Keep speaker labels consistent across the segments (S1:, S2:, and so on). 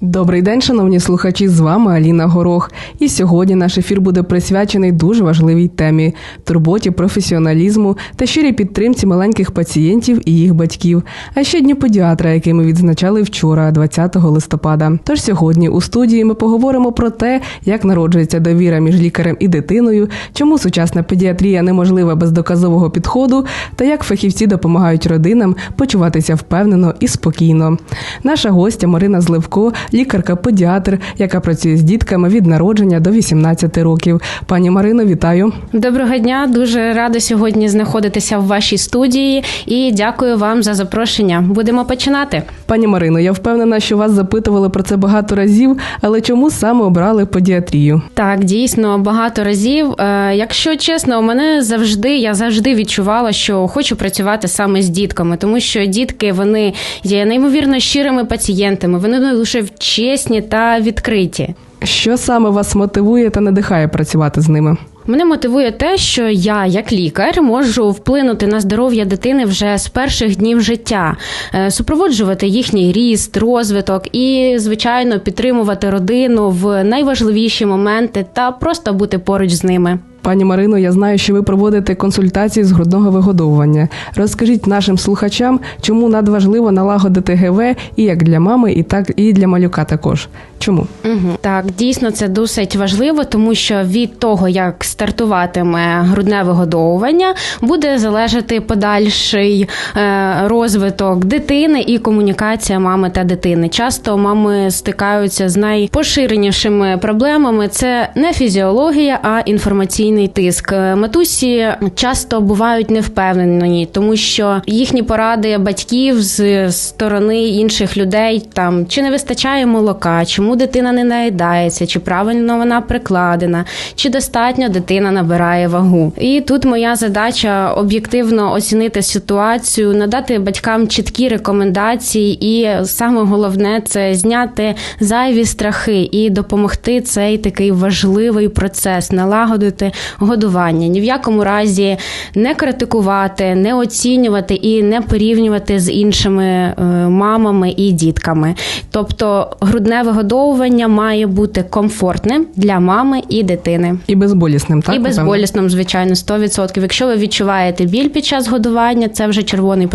S1: Добрий день, шановні слухачі. З вами Аліна Горох. І сьогодні наш ефір буде присвячений дуже важливій темі турботі, професіоналізму та щирій підтримці маленьких пацієнтів і їх батьків. А ще дні педіатра, який ми відзначали вчора, 20 листопада. Тож сьогодні у студії ми поговоримо про те, як народжується довіра між лікарем і дитиною, чому сучасна педіатрія неможлива без доказового підходу, та як фахівці допомагають родинам почуватися впевнено і спокійно. Наша гостя Марина Зливко лікарка-педіатр, яка працює з дітками від народження до 18 років. Пані Марино, вітаю.
S2: Доброго дня, дуже рада сьогодні знаходитися в вашій студії і дякую вам за запрошення. Будемо починати.
S1: Пані Марино, я впевнена, що вас запитували про це багато разів, але чому саме обрали педіатрію?
S2: Так, дійсно багато разів. Е, Якщо чесно, у мене завжди я завжди відчувала, що хочу працювати саме з дітками, тому що дітки вони є неймовірно щирими пацієнтами. Вони не лише чесні та відкриті.
S1: Що саме вас мотивує та надихає працювати з ними?
S2: Мене мотивує те, що я, як лікар, можу вплинути на здоров'я дитини вже з перших днів життя, е, супроводжувати їхній ріст, розвиток і, звичайно, підтримувати родину в найважливіші моменти та просто бути поруч з ними.
S1: Пані Марино, я знаю, що ви проводите консультації з грудного вигодовування. Розкажіть нашим слухачам, чому надважливо налагодити ГВ і як для мами, і так і для малюка також. Чому?
S2: Угу. Так, дійсно це досить важливо, тому що від того, як стартуватиме грудне вигодовування, буде залежати подальший е, розвиток дитини і комунікація мами та дитини. Часто мами стикаються з найпоширенішими проблемами: це не фізіологія, а інформаційний тиск. Матусі часто бувають невпевнені, тому що їхні поради батьків з сторони інших людей там чи не вистачає молока, чому дитина не наїдається, чи правильно вона прикладена, чи достатньо дитина набирає вагу. І тут моя задача об'єктивно оцінити ситуацію, надати батькам чіткі рекомендації, і саме головне це зняти зайві страхи і допомогти цей такий важливий процес, налагодити годування. Ні в якому разі не критикувати, не оцінювати і не порівнювати з іншими е, мамами і дітками. Тобто грудне вигодовування має бути комфортним для мами і дитини.
S1: І безболісним, так?
S2: І безболісним, звичайно, 100%. Якщо ви відчуваєте біль під час годування, це вже червоний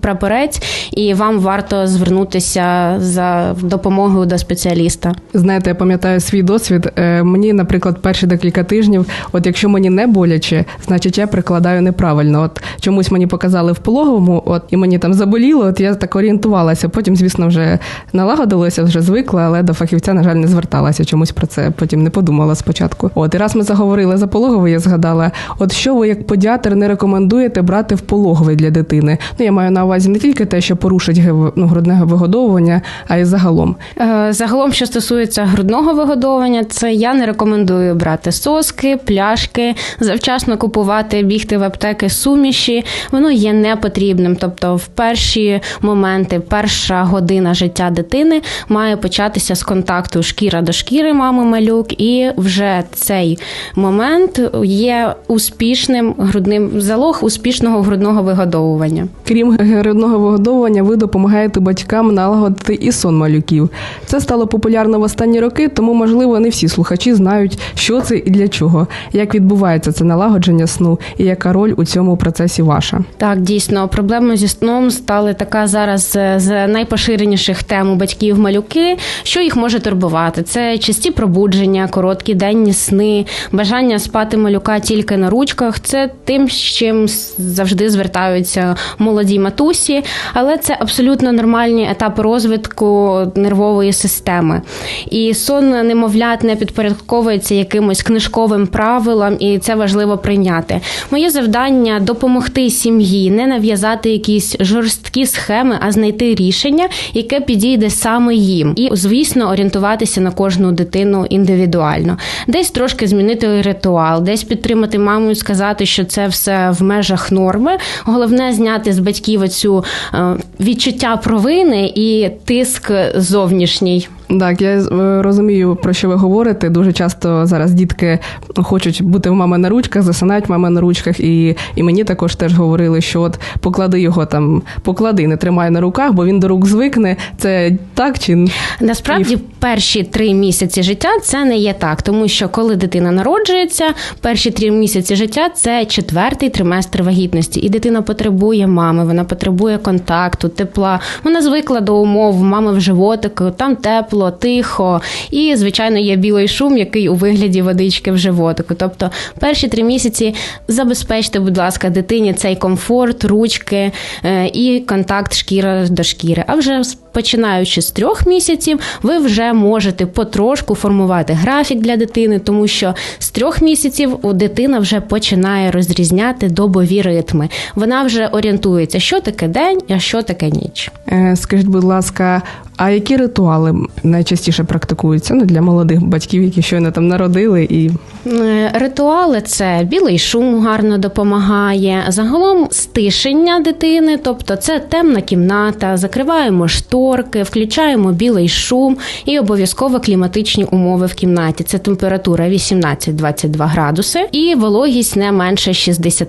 S2: прапорець, і вам варто звернутися за допомогою до спеціаліста.
S1: Знаєте, я пам'ятаю свій досвід. Е, Мені, наприклад, перші декілька тижнів, от якщо мені не боляче, значить я прикладаю неправильно. От чомусь мені показали в пологовому, от і мені там заболіло, от я так орієнтувалася. Потім, звісно, вже налагодилося, вже звикла, але до фахівця, на жаль, не зверталася. Чомусь про це потім не подумала спочатку. От і раз ми заговорили за пологовий, я згадала, от що ви як педіатр не рекомендуєте брати в пологовий для дитини? Ну я маю на увазі не тільки те, що порушить ну, грудне вигодовування, а й загалом.
S2: Е, Загалом, що стосується грудного вигодовування, це я не рекомендую брати соски, пляшки, завчасно купувати, бігти в аптеки суміші. Воно є непотрібним. Тобто, в перші моменти, перша година життя дитини має початися з контакту шкіра до шкіри мами малюк, і вже цей момент є успішним грудним залог успішного грудного вигодовування.
S1: Крім грудного вигодовування, ви допомагаєте батькам налагодити і сон малюків. Це стало популярно в останні роки, тому можливо не всі слухачі знають, що це і для чого, як відбувається це налагодження сну, і яка роль у цьому процесі ваша.
S2: Так, дійсно, проблеми зі сном стали така зараз е, з найпоширеніших тем у батьків малюки. Що їх може турбувати? Це часті пробудження, короткі денні сни, бажання спати малюка тільки на ручках. Це тим, з чим завжди звертаються молоді матусі, але це абсолютно нормальні етапи розвитку нервової системи. І сон немовлят не підпорядковується якимось книжковим правилам, і це важливо прийняти. Моє завдання допомогти сім'ї, не нав'язати якісь жорсткі схеми, а знайти рішення, яке підійде саме їм, і звісно орієнтуватися на кожну дитину індивідуально, десь трошки змінити ритуал, десь підтримати маму і сказати, що це все в межах норми. Головне зняти з батьків оцю е, відчуття провини і тиск зовнішній.
S1: Так, я розумію, про що ви говорите. Дуже часто зараз дітки хочуть бути в мами на ручках, засинають мами на ручках, і і мені також теж говорили, що от поклади його там, поклади, не тримай на руках, бо він до рук звикне. Це так чи
S2: насправді перші три місяці життя це не є так, тому що коли дитина народжується, перші три місяці життя це четвертий триместр вагітності, і дитина потребує мами, вона потребує контакту, тепла. Вона звикла до умов мами в животику, там тепло, тихо, і звичайно є білий шум, який у вигляді водички в животику. Тобто, перші три місяці забезпечте, будь ласка, дитині цей комфорт, ручки е, і контакт шкіра до шкіри. А вже починаючи з трьох місяців, ви вже можете потрошку формувати графік для дитини, тому що з трьох місяців дитина вже починає розрізняти добові ритми. Вона вже орієнтується, що таке день, а що таке ніч.
S1: Е, скажіть, будь ласка, а які ритуали найчастіше практикуються ну, для молодих батьків, які щойно там народили? І
S2: е, ритуали це білий шум гарно допомагає. Загалом стишення дитини, тобто це темна кімната, закриваємо шторки, включаємо білий шум і обов'язково кліматичні умови в кімнаті. Це температура 18-22 градуси і вологість не менше 60.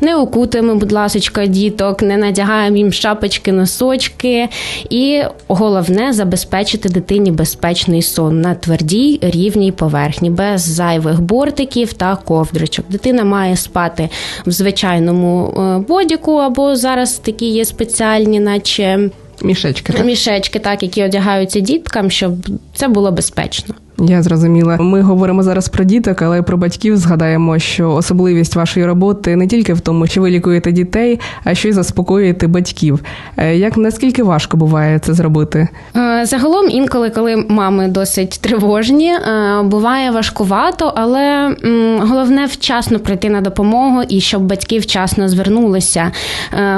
S2: Не окутуємо, будь ласка, діток, не надягаємо їм шапочки, носочки і головне головне забезпечити дитині безпечний сон на твердій рівній поверхні, без зайвих бортиків та ковдричок. Дитина має спати в звичайному е, бодіку, або зараз такі є спеціальні, наче
S1: мішечки, так?
S2: мішечки, так які одягаються діткам, щоб це було безпечно.
S1: Я зрозуміла. Ми говоримо зараз про діток, але про батьків згадаємо, що особливість вашої роботи не тільки в тому, що ви лікуєте дітей, а що й заспокоюєте батьків. Е, як наскільки важко буває це зробити?
S2: Е, загалом, інколи, коли мами досить тривожні, е, буває важкувато, але головне вчасно прийти на допомогу і щоб батьки вчасно звернулися.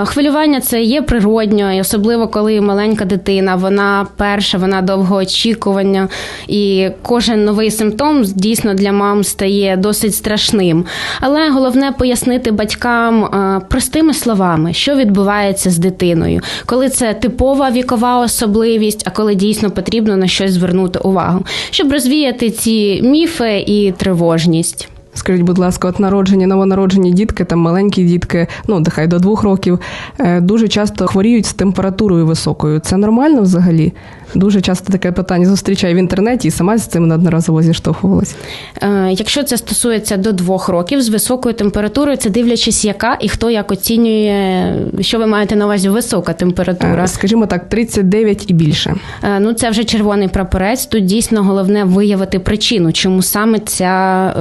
S2: Хвилювання це є природньо, і особливо коли маленька дитина, вона перша, вона довгоочікування і кожен новий симптом дійсно для мам стає досить страшним. Але головне пояснити батькам е, простими словами, що відбувається з дитиною, коли це типова вікова особливість, а коли дійсно потрібно на щось звернути увагу, щоб розвіяти ці міфи і тривожність.
S1: Скажіть, будь ласка, от народжені, новонароджені дітки, там маленькі дітки, ну нехай до двох років, е, дуже часто хворіють з температурою високою. Це нормально взагалі? Дуже часто таке питання зустрічаю в інтернеті і сама з цим неодноразово зіштовхувалася.
S2: Е, якщо це стосується до двох років з високою температурою, це дивлячись, яка і хто як оцінює, що ви маєте на увазі висока температура.
S1: Е, скажімо так, 39 і більше.
S2: Ну це вже червоний прапорець. Тут дійсно головне виявити причину, чому саме ця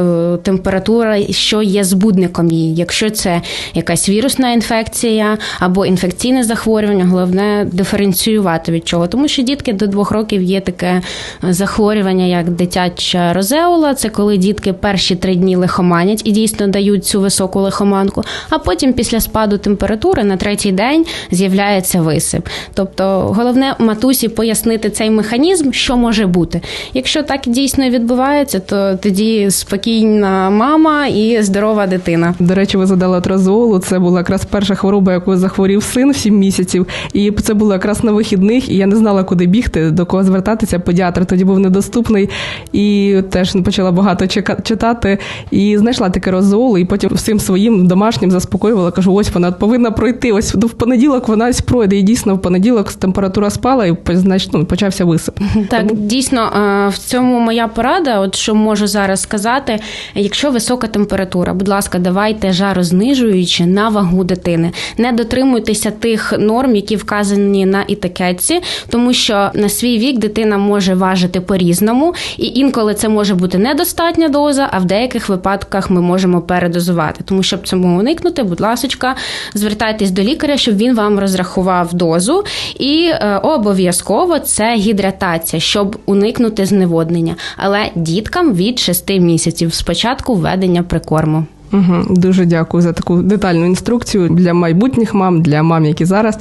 S2: температура, що є збудником її. Якщо це якась вірусна інфекція або інфекційне захворювання, головне диференціювати від чого, тому що дітки до двох років є таке захворювання, як дитяча розеула. Це коли дітки перші три дні лихоманять і дійсно дають цю високу лихоманку, а потім після спаду температури на третій день з'являється висип. Тобто, головне матусі пояснити цей механізм, що може бути. Якщо так дійсно відбувається, то тоді спокійна мама і здорова дитина.
S1: До речі, ви задали тразолу. Це була якраз перша хвороба, якою захворів син в 7 місяців. І це було якраз на вихідних, і я не знала, куди бігти, до кого звертатися. Педіатр тоді був недоступний і теж почала багато читати. І знайшла таке розолу, і потім всім своїм домашнім заспокоювала. Кажу, ось вона повинна пройти. Ось в понеділок вона ось пройде. І дійсно в понеділок температура спала, і ну, почався висип.
S2: Так, дійсно, е, в цьому моя порада. От що можу зараз сказати, якщо Якщо висока температура, будь ласка, давайте жарознижуючи на вагу дитини. Не дотримуйтеся тих норм, які вказані на етикетці, тому що на свій вік дитина може важити по-різному, і інколи це може бути недостатня доза, а в деяких випадках ми можемо передозувати. Тому щоб цьому уникнути, будь ласка, звертайтесь до лікаря, щоб він вам розрахував дозу. І е, обов'язково це гідратація, щоб уникнути зневоднення. Але діткам від 6 місяців спочатку введення прикорму.
S1: Угу, дуже дякую за таку детальну інструкцію для майбутніх мам, для мам, які зараз.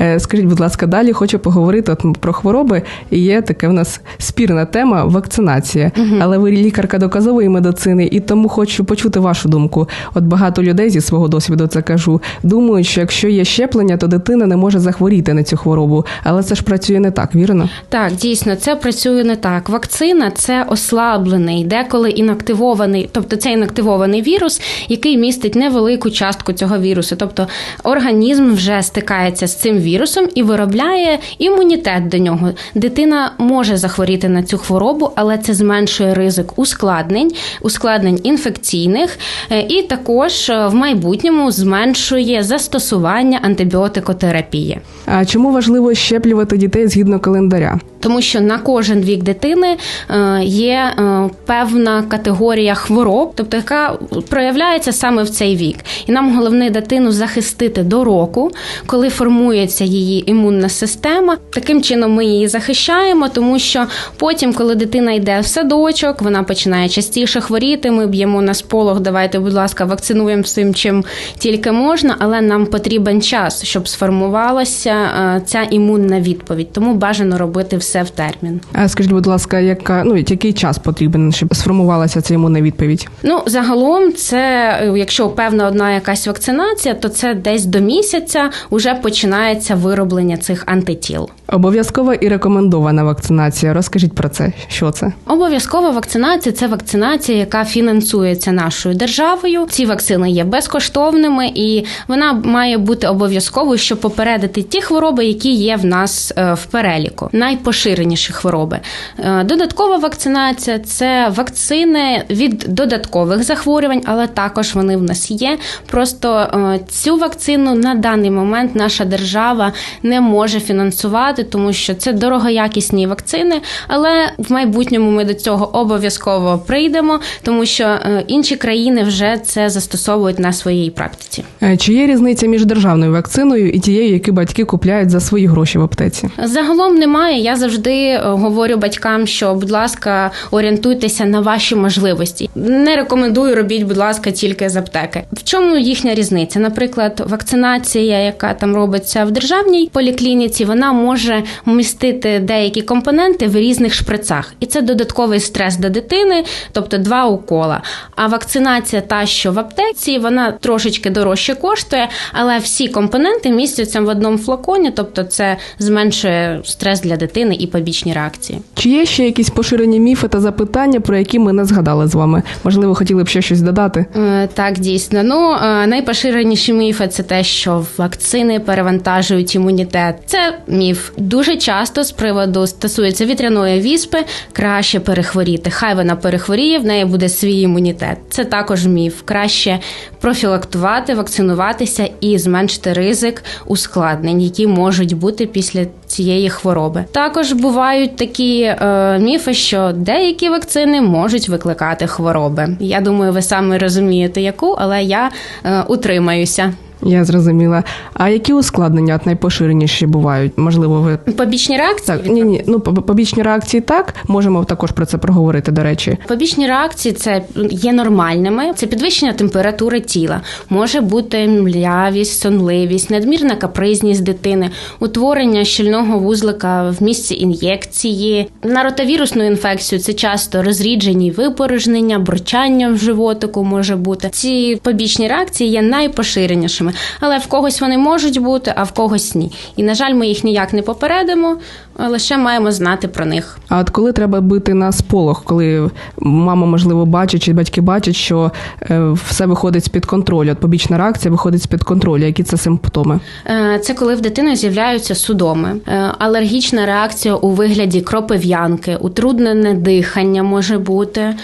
S1: Е, Скажіть, будь ласка, далі хочу поговорити от про хвороби. І є таке в нас спірна тема вакцинація. Але ви лікарка доказової медицини, і тому хочу почути вашу думку. От багато людей зі свого досвіду це кажу. Думають, що якщо є щеплення, то дитина не може захворіти на цю хворобу. Але це ж працює не так, вірно?
S2: Так, дійсно, це працює не так. Вакцина це ослаблений, деколи інактивований, тобто це інактивований вірус, який містить невелику частку цього вірусу. Тобто організм вже стикається з цим вірусом і виробляє імунітет до нього. Дитина може захворіти на цю хворобу, але це зменшує ризик ускладнень, ускладнень інфекційних, е, і також е, в майбутньому зменшує застосування антибіотикотерапії.
S1: А чому важливо щеплювати дітей згідно календаря?
S2: Тому що на кожен вік дитини е, є е, певна категорія хвороб, тобто яка проявляється саме в цей вік, і нам головне дитину захистити до року, коли формується її імунна система. Таким чином ми її захищаємо, тому що потім, коли дитина йде в садочок, вона починає частіше хворіти. Ми б'ємо на сполох. Давайте, будь ласка, вакцинуємо всім, чим тільки можна, але нам потрібен час, щоб сформувалася е, ця імунна відповідь. Тому бажано робити все в термін.
S1: А скажіть, будь ласка, яка ну який час потрібен, щоб сформувалася ця імунна відповідь?
S2: Ну, загалом, це якщо певна одна якась вакцинація, то це десь до місяця вже починається вироблення цих антитіл.
S1: Обов'язкова і рекомендована вакцинація. Розкажіть про це. Що це?
S2: Обов'язкова вакцинація це вакцинація, яка фінансується нашою державою. Ці вакцини є безкоштовними, і вона має бути обов'язковою, щоб попередити ті хвороби, які є в нас е, в переліку. Найпоширеніші хвороби. Е, Додаткова вакцинація це вакцини від додаткових захворювань, але також вони в нас є. Просто е, цю вакцину на даний момент наша держава не може фінансувати, тому що це дорогоякісні вакцини. Але в майбутньому ми до цього обов'язково прийдемо, тому що е, інші країни вже це застосовують на своїй практиці.
S1: Чи є різниця між державною вакциною і тією, яку батьки купляють за свої гроші в аптеці?
S2: Загалом немає. Я завжди е, говорю батькам, що, будь ласка, орієнтуйтеся на ваші можливості. Не рекомендую робіть, будь ласка, тільки з аптеки. В чому їхня різниця? Наприклад, вакцинація, яка там робиться в державній поліклініці, вона може містити деякі компоненти в різних шприцах, і це додатковий стрес до дитини, тобто два укола. А вакцинація, та що в аптеці, вона трошечки дорожче коштує, але всі компоненти містяться в одному флаконі, тобто це зменшує стрес для дитини і побічні реакції.
S1: Чи є ще якісь поширені міфи та запитання, про які ми не згадали з вами? Можливо, хотіли б ще щось додати?
S2: Е, Так, дійсно. Ну е, найпоширеніші міфи це те, що вакцини перевантажують імунітет. Це міф. Дуже часто з приводу стосується вітряної віспи, краще перехворіти. Хай вона перехворіє, в неї буде свій імунітет. Це також міф. Краще профілактувати, вакцинуватися і зменшити ризик ускладнень, які можуть бути після цієї хвороби. Також бувають такі е, міфи, що деякі вакцини можуть викликати хвороби. Я думаю, ви самі розумієте, яку, але я е, утримаюся.
S1: Я зрозуміла. А які ускладнення от найпоширеніші бувають? Можливо, ви
S2: Побічні реакції
S1: так ні, ні. Ну по- побічні реакції так можемо також про це проговорити. До речі,
S2: Побічні реакції це є нормальними. Це підвищення температури тіла, може бути млявість, сонливість, надмірна капризність дитини, утворення щільного вузлика в місці ін'єкції. На ротавірусну інфекцію це часто розріджені випорожнення, бурчання в животику може бути. Ці побічні реакції є найпоширенішими, але в когось вони можуть бути, а в когось ні. І на жаль, ми їх ніяк не попередимо, лише маємо знати про них.
S1: а от коли треба бити на сполох, коли мама можливо бачить чи батьки бачать, що е, все виходить з під контролю, от побічна реакція виходить з під контролю. Які це симптоми?
S2: Е, Це коли в дитини з'являються судоми, Е, алергічна реакція у вигляді кропив'янки, утруднене дихання може бути.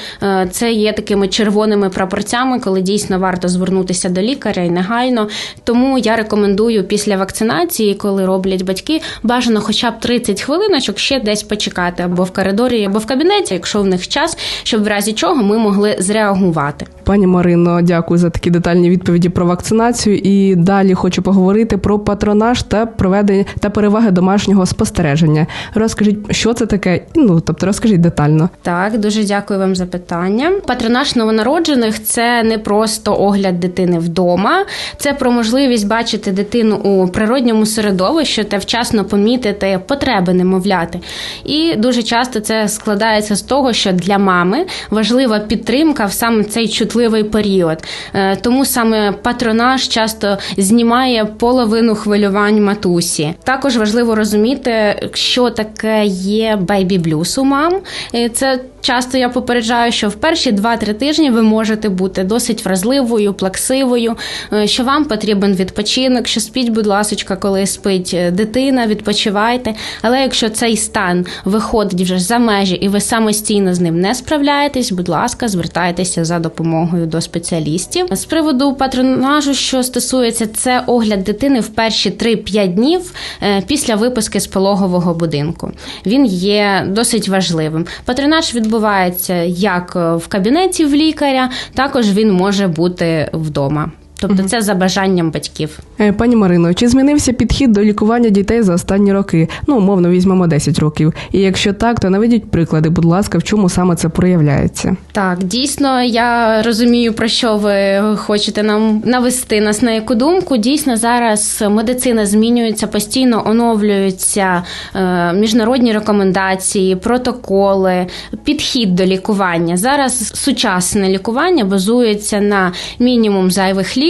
S2: Це є такими червоними прапорцями, коли дійсно варто звернутися до лікаря і негайно. Тому я рекомендую після вакцинації, коли роблять батьки, бажано хоча б 30 10 хвилиночок ще десь почекати або в коридорі, або в кабінеті, якщо в них час, щоб в разі чого ми могли зреагувати.
S1: Пані Марино, дякую за такі детальні відповіді про вакцинацію. І далі хочу поговорити про патронаж та проведення та переваги домашнього спостереження. Розкажіть, що це таке? Ну тобто, розкажіть детально.
S2: Так, дуже дякую вам за питання. Патронаж новонароджених це не просто огляд дитини вдома, це про можливість бачити дитину у природньому середовищі та вчасно помітити потреби немовляти. І дуже часто це складається з того, що для мами важлива підтримка в саме цей чутливий період. Е, Тому саме патронаж часто знімає половину хвилювань матусі. Також важливо розуміти, що таке є бейбі блюз у мам. Е, Це часто я попереджаю, що в перші 2-3 тижні ви можете бути досить вразливою, плаксивою, е, що вам потрібен відпочинок, що спіть, будь ласочка, коли спить дитина, відпочивайте. Але якщо цей стан виходить вже за межі і ви самостійно з ним не справляєтесь, будь ласка, звертайтеся за допомогою до спеціалістів. З приводу патронажу, що стосується, це огляд дитини в перші 3-5 днів е, після виписки з пологового будинку. Він є досить важливим. Патронаж відбувається як в кабінеті в лікаря, також він може бути вдома. Тобто це за бажанням батьків.
S1: Е, Пані Марино, чи змінився підхід до лікування дітей за останні роки? Ну, умовно, візьмемо 10 років. І якщо так, то наведіть приклади, будь ласка, в чому саме це проявляється?
S2: Так, дійсно, я розумію, про що ви хочете нам навести нас на яку думку. Дійсно, зараз медицина змінюється, постійно оновлюються е, міжнародні рекомендації, протоколи, підхід до лікування. Зараз сучасне лікування базується на мінімум зайвих ліків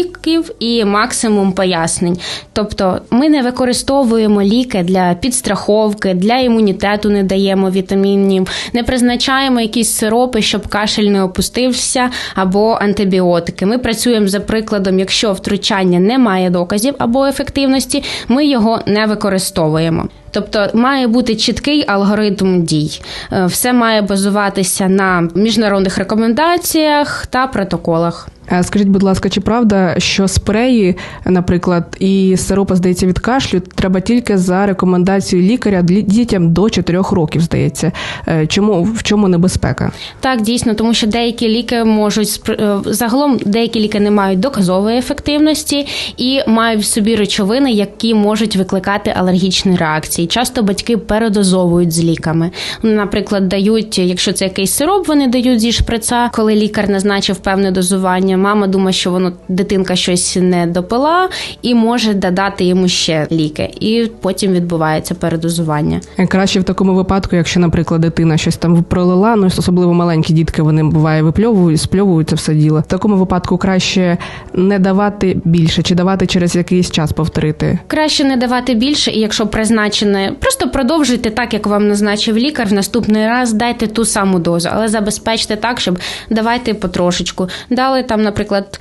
S2: і максимум пояснень. Тобто, ми не використовуємо ліки для підстраховки, для імунітету не даємо вітамінів, не призначаємо якісь сиропи, щоб кашель не опустився, або антибіотики. Ми працюємо за прикладом, якщо втручання не має доказів або ефективності, ми його не використовуємо. Тобто має бути чіткий алгоритм дій. Е, Все має базуватися на міжнародних рекомендаціях та протоколах.
S1: Е, Скажіть, будь ласка, чи правда, що спреї, наприклад, і сиропи, здається, від кашлю треба тільки за рекомендацією лікаря дітям до 4 років, здається. Е, Чому в чому небезпека?
S2: Так, дійсно, тому що деякі ліки можуть е, загалом деякі ліки не мають доказової ефективності і мають в собі речовини, які можуть викликати алергічні реакції. Часто батьки передозовують з ліками. Наприклад, дають, якщо це якийсь сироп, вони дають зі шприца, коли лікар назначив певне дозування. Мама думає, що воно дитинка щось не допила і може додати йому ще ліки, і потім відбувається передозування.
S1: Е, Краще в такому випадку, якщо, наприклад, дитина щось там пролила, ну особливо маленькі дітки, вони буває випльовують, спльовують це все діло. В такому випадку краще не давати більше чи давати через якийсь час повторити.
S2: Краще не давати більше, і якщо призначене, просто продовжуйте так, як вам назначив лікар. В наступний раз дайте ту саму дозу, але забезпечте так, щоб давайте потрошечку. Дали там, наприклад,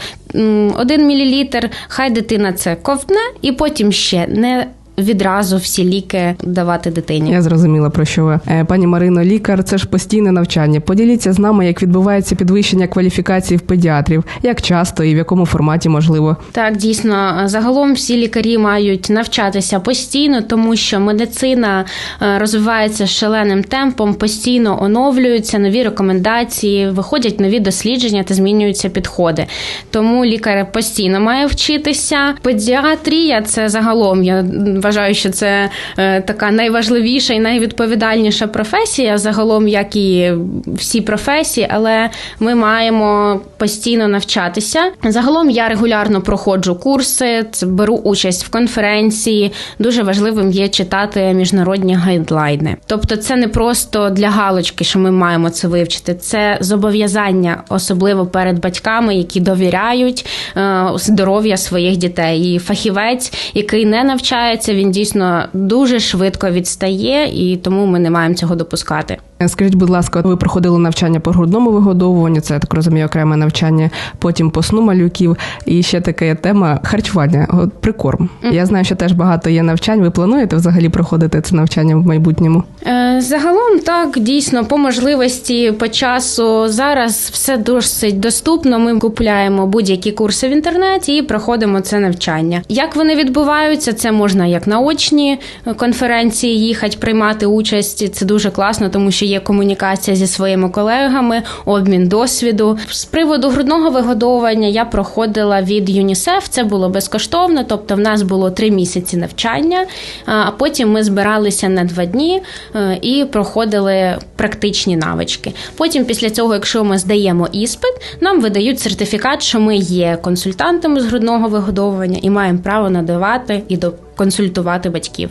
S2: один мілілітр, хай дитина це ковтне, і потім ще не відразу всі ліки давати дитині.
S1: Я зрозуміла про що ви. Е, Пані Марино, лікар це ж постійне навчання. Поділіться з нами, як відбувається підвищення кваліфікації в педіатрів, як часто і в якому форматі можливо.
S2: Так, дійсно, загалом всі лікарі мають навчатися постійно, тому що медицина е, розвивається шаленим темпом, постійно оновлюються нові рекомендації, виходять нові дослідження та змінюються підходи. Тому лікар постійно має вчитися. Педіатрія це загалом я вважаю, що це е, така найважливіша і найвідповідальніша професія, загалом, як і всі професії, але ми маємо постійно навчатися. Загалом я регулярно проходжу курси, беру участь в конференції. Дуже важливим є читати міжнародні гайдлайни. Тобто, це не просто для галочки, що ми маємо це вивчити. Це зобов'язання, особливо перед батьками, які довіряють е, здоров'я своїх дітей. І фахівець, який не навчається, він дійсно дуже швидко відстає, і тому ми не маємо цього допускати.
S1: Скажіть, будь ласка, ви проходили навчання по грудному вигодовуванню, це я так розумію, окреме навчання, потім по сну малюків, і ще така тема харчування, прикорм. Я знаю, що теж багато є навчань. Ви плануєте взагалі проходити це навчання в майбутньому?
S2: Е, Загалом так дійсно по можливості по часу зараз все досить доступно. Ми купуємо будь-які курси в інтернеті і проходимо це навчання. Як вони відбуваються? Це можна як на очні конференції їхати, приймати участь. Це дуже класно, тому що є комунікація зі своїми колегами, обмін досвіду. З приводу грудного вигодовування я проходила від ЮНІСЕФ. Це було безкоштовно, тобто в нас було три місяці навчання. А потім ми збиралися на два дні е, і проходили практичні навички. Потім, після цього, якщо ми здаємо іспит, нам видають сертифікат, що ми є консультантами з грудного вигодовування і маємо право надавати і до- консультувати батьків.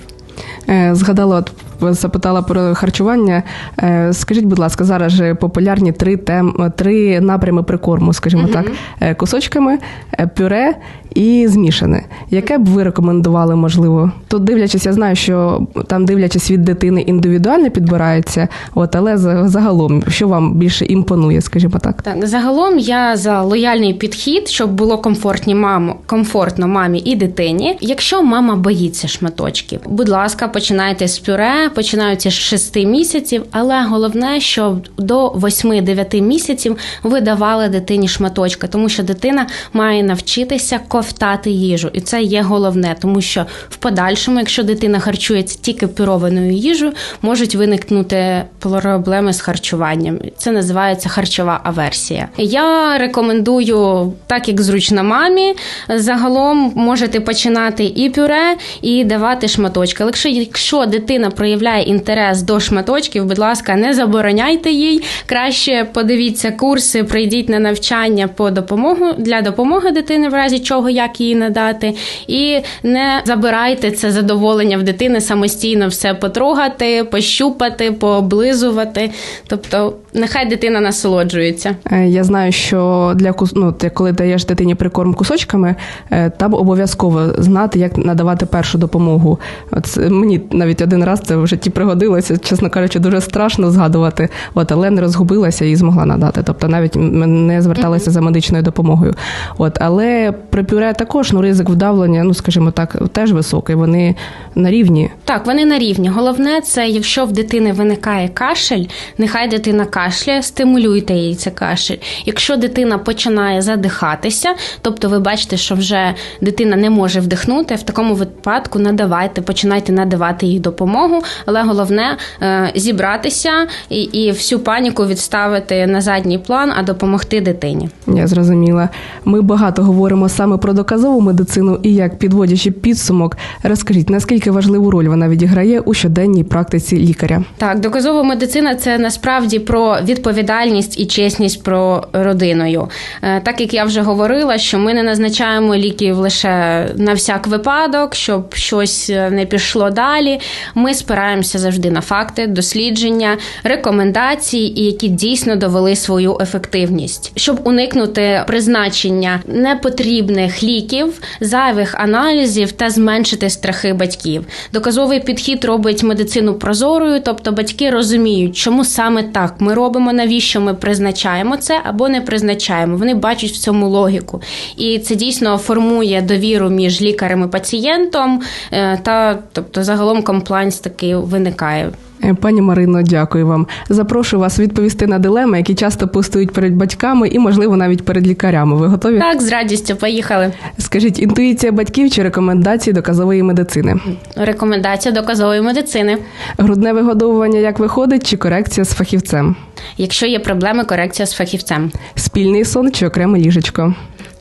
S1: Е, Згадала, от запитала про харчування. Е, Скажіть, будь ласка, зараз же популярні три тем, три напрями прикорму, скажімо так, Е, кусочками, е, пюре і змішане. Яке б ви рекомендували, можливо? Тут дивлячись, я знаю, що там дивлячись від дитини індивідуально підбирається, от але за- загалом, що вам більше імпонує, скажімо так.
S2: Так, загалом я за лояльний підхід, щоб було комфортні маму, комфортно мамі і дитині. Якщо мама боїться шматочків, будь ласка, починайте з пюре, починаються з 6 місяців, але головне, щоб до 8-9 місяців ви давали дитині шматочка, тому що дитина має навчитися ковтати їжу, і це є головне, тому що в подальшому, якщо дитина харчується тільки пюрованою їжею, можуть виникнути проблеми з харчуванням. Це називається харчова аверсія. Я рекомендую, так як зручно мамі, загалом можете починати і пюре, і давати шматочки. Але якщо дитина проявляє інтерес до шматочків, будь ласка, не забороняйте їй. Краще подивіться курси, прийдіть на навчання по допомогу для допомоги дитини, в разі чого як її надати, і не забирайте це задоволення в дитини самостійно все потрогати, пощупати, пооблизувати. Тобто, нехай дитина насолоджується.
S1: Е, Я знаю, що для ну, ти коли даєш дитині прикорм кусочками, е, там обов'язково знати, як надавати першу допомогу. От мені навіть один раз це в житті пригодилося, чесно кажучи, дуже страшно згадувати. От, але не розгубилася і змогла надати. Тобто навіть не зверталася за медичною допомогою. От, але при пюре також ну, ризик вдавлення, ну скажімо так, теж високий. Вони на рівні.
S2: Так, вони на рівні. Головне, це якщо в дитини виникає кашель, нехай дитина кашляє, стимулюйте їй це кашель. Якщо дитина починає задихатися, тобто ви бачите, що вже дитина не може вдихнути, в такому випадку надавайте, починайте надавати їй допомогу. Але головне е, зібратися і, і всю паніку відставити на задній план, а допомогти дитині.
S1: Я зрозуміла. Ми багато говоримо саме про доказову медицину і як підводячи підсумок, розкажіть, наскільки важливу роль вона відіграє у щоденній практиці лікаря?
S2: Так, доказова медицина це насправді про відповідальність і чесність про родиною. Е, Так як я вже говорила, що ми не назначаємо ліків лише на всяк випадок, щоб щось е, не пішло далі. Ми спираємося завжди на факти, дослідження, рекомендації, які дійсно довели свою ефективність, щоб уникнути призначення непотрібних ліків, зайвих аналізів та зменшити страхи батьків. Доказовий підхід робить медицину прозорою, тобто батьки розуміють, чому саме так ми робимо, навіщо ми призначаємо це або не призначаємо. Вони бачать в цьому логіку, і це дійсно формує довіру між лікарем і пацієнтом, е, та тобто загалом комплайнс такий виникає.
S1: Е, Пані Марино, дякую вам. Запрошую вас відповісти на дилеми, які часто постають перед батьками і, можливо, навіть перед лікарями. Ви готові?
S2: Так, з радістю поїхали.
S1: Скажіть, інтуїція батьків чи рекомендації доказової медицини?
S2: Рекомендація доказової медицини.
S1: Грудне вигодовування як виходить, чи корекція з фахівцем?
S2: Якщо є проблеми, корекція з фахівцем.
S1: Спільний сон чи окреме ліжечко?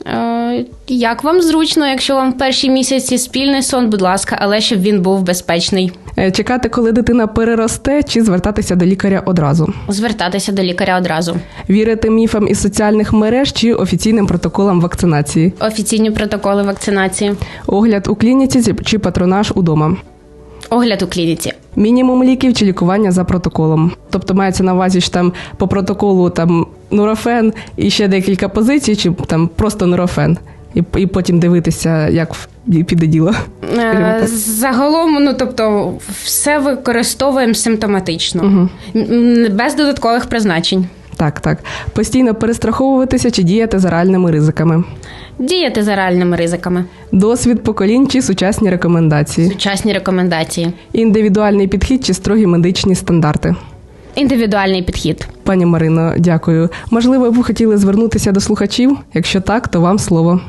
S2: Е, Як вам зручно, якщо вам в перші місяці спільний сон, будь ласка, але щоб він був безпечний.
S1: Е, Чекати, коли дитина переросте, чи звертатися до лікаря одразу?
S2: Звертатися до лікаря одразу.
S1: Вірити міфам із соціальних мереж чи офіційним протоколам вакцинації?
S2: Офіційні протоколи вакцинації.
S1: Огляд у клініці чи патронаж удома?
S2: Огляд у клініці.
S1: Мінімум ліків чи лікування за протоколом. Тобто мається на увазі що там по протоколу там нурофен і ще декілька позицій, чи там просто нурофен. І, і потім дивитися, як піде діло.
S2: Е. Загалом, ну тобто, все використовуємо симптоматично. М, без додаткових призначень.
S1: Так, так. Постійно перестраховуватися чи діяти за реальними ризиками.
S2: Діяти за реальними ризиками.
S1: Досвід поколінь чи сучасні рекомендації.
S2: Сучасні рекомендації.
S1: Індивідуальний підхід чи строгі медичні стандарти.
S2: Індивідуальний підхід.
S1: Пані Марино, дякую. Можливо, ви хотіли звернутися до слухачів? Якщо так, то вам слово.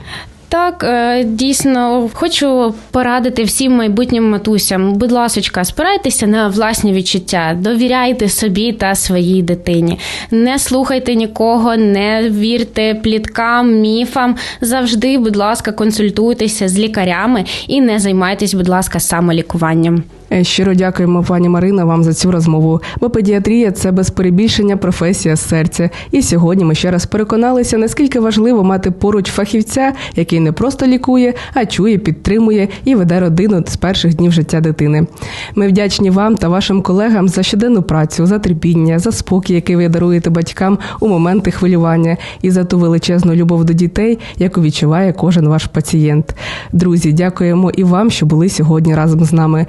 S2: Так, е, дійсно, хочу порадити всім майбутнім матусям. Будь ласочка, спирайтеся на власні відчуття, довіряйте собі та своїй дитині. Не слухайте нікого, не вірте пліткам, міфам. Завжди, будь ласка, консультуйтеся з лікарями і не займайтесь, будь ласка, самолікуванням.
S1: Е, Щиро дякуємо, пані Марина, вам за цю розмову. Бо педіатрія це без перебільшення професія серця. І сьогодні ми ще раз переконалися, наскільки важливо мати поруч фахівця, який не просто лікує, а чує, підтримує і веде родину з перших днів життя дитини. Ми вдячні вам та вашим колегам за щоденну працю, за терпіння, за спокій, який ви даруєте батькам у моменти хвилювання, і за ту величезну любов до дітей, яку відчуває кожен ваш пацієнт. Друзі, дякуємо і вам, що були сьогодні разом з нами.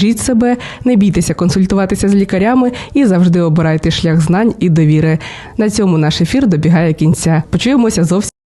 S1: Бережіть себе, не бійтеся консультуватися з лікарями і завжди обирайте шлях знань і довіри. На цьому наш ефір добігає кінця. Почуємося зовсім.